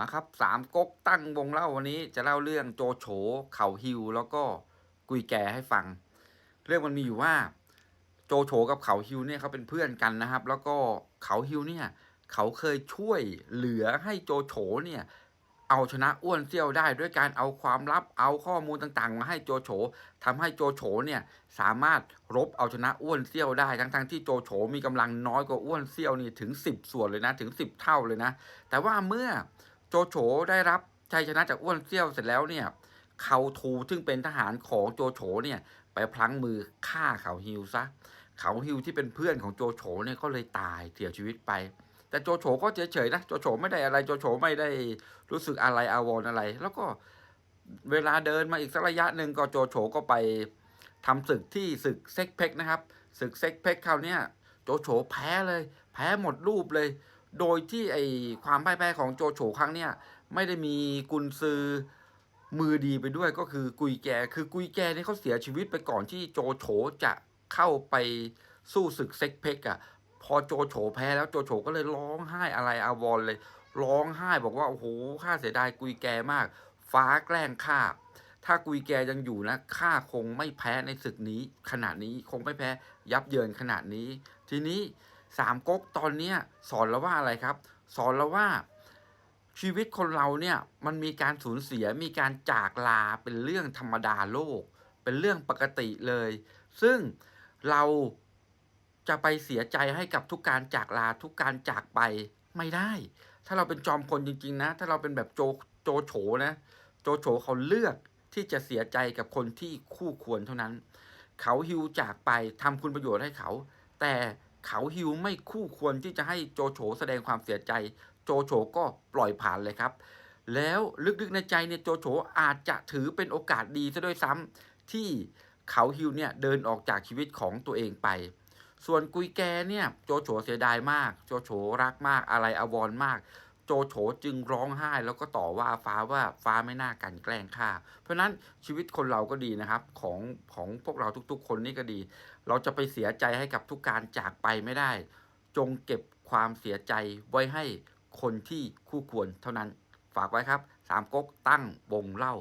มาครับสามก๊กตั้งวงเล่าวันนี้จะเล่าเรื่องโจโฉเขาฮิวแล้วก็กุยแกให้ฟัง เรื่องมันมีอยู่ว่า โจโฉกับเขาฮิวเนี่ยเขาเป็นเพื่อนกันนะครับ แล้วก็เขาฮิวเนี่ยเขาเคยช่วยเหลือให้โจโฉเนี่ยเอาชนะอ้วนเซี่ยวได้ด้วยการเอาความลับเอาข้อมูลต่างๆ มาให้โจโฉทำให้โจโฉเนี่ยสามารถรบเอาชนะอ้วนเซี่ยวได้ทั้งๆที่โจโฉมีกำลังน้อยกว่าอ้วนเซี่ยวนี่ถึง 10 ส่วนเลยนะถึง 10 เท่าเลยนะ แต่ว่าเมื่อ โจโฉได้รับชัยชนะจากอ้วนเซี่ยวเสร็จแล้วเนี่ยเขาทูซึ่งเป็นทหารของโจโฉเนี่ย ไปพลั้งมือฆ่าเขาฮิวซะเขาฮิวที่เป็นเพื่อนของโจโฉเนี่ยก็เลยตายเสียชีวิตไป แต่โจโฉก็เฉยๆนะโจโฉไม่ได้อะไรโจโฉไม่ได้รู้สึกอะไรอาวรณ์อะไร แล้วก็เวลาเดินมาอีกสักระยะหนึ่งก็โจโฉก็ไปทำศึกที่ศึกเซ็กเพกนะครับศึกเซ็กเพกคราวนี้โจโฉแพ้เลย แพ้หมดรูปเลย โดยที่ไอความพ่ายแพ้ของโจโฉครั้งเนี้ยไม่ได้มีกุนซือมือดีไปด้วยก็คือกุยแกคือกุยแกนี่เขาเสียชีวิตไปก่อนที่โจโฉจะเข้าไปสู้ศึกเซ็กเพกอะพอโจโฉแพ้แล้วโจโฉก็เลยร้องไห้อะไรอาวรเลย ร้องไห้บอกว่าโอ้โหข้าเสียดายกุยแกมาก ฟ้าแกล้งข้าถ้ากุยแกยังอยู่นะข้าคงไม่แพ้ในศึกนี้ ขนาดนี้คงไม่แพ้ยับเยินขนาดนี้ ทีนี้ สามก๊กตอนเนี้ยสอนเราว่าอะไรครับ สอนเราว่าชีวิตคนเราเนี่ยมันมีการสูญเสียมีการจากลาเป็นเรื่องธรรมดาโลก เป็นเรื่องปกติเลย ซึ่งเราจะไปเสียใจให้กับทุกการจากลาทุกการจากไปไม่ได้ ถ้าเราเป็นจอมพลจริง ๆ นะ ถ้าเราเป็นแบบโจโจโฉนะ โจโฉเขาเลือกที่จะเสียใจกับคนที่คู่ควรเท่านั้น เขาฮิวจากไปทำคุณประโยชน์ให้เขา แต่ เขาฮิวไม่คู่ควรที่จะให้โจโฉแสดงความเสียใจ โจโฉก็ปล่อยผ่านเลยครับ แล้วลึกๆในใจเนี่ยโจโฉอาจจะถือเป็นโอกาสดีซะด้วยซ้ำที่เขาฮิวเนี่ยเดินออกจากชีวิตของตัวเองไป ส่วนกุยแกเนี่ยโจโฉเสียดายมาก โจโฉรักมากอะไรอววรณ์มาก โจโฉจึงร้องไห้แล้วก็ต่อว่าฟ้าว่าฟ้าไม่น่ากันแกล้งข้าเพราะฉะนั้นชีวิตคนเราก็ดีนะครับของของพวกเราทุกๆ คนนี่ก็ดี เราจะไปเสียใจให้กับทุกการจากไปไม่ได้ จงเก็บความเสียใจไว้ให้คนที่คู่ควรเท่านั้น ฝากไว้ครับสามก๊กตั้งวงเล่า